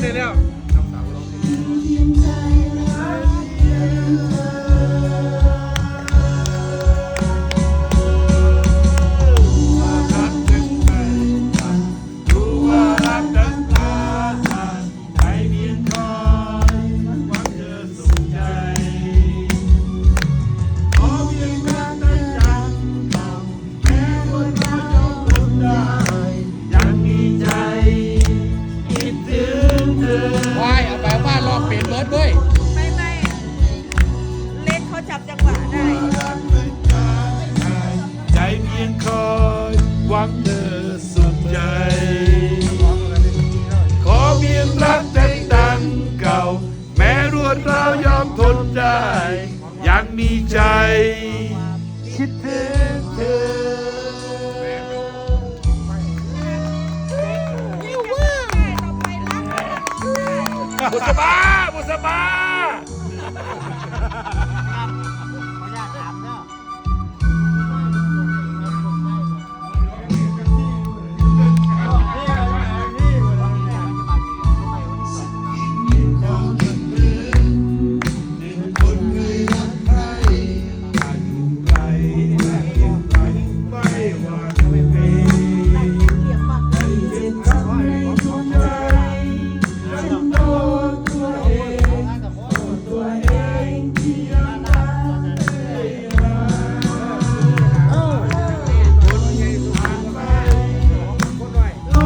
งล้วน้องสาวร้องเพล นเบิร์ดเว้ยไม่ไม่เล่นเขาจับจังหวะได้ใจเพียงคอยหวังเธอสุดใจ ขอเพียงรักแต่ตังเก่า แม้รวดร้าวยอมทนได้ ยังมีใจ คิดถึงเธอสบา ษบา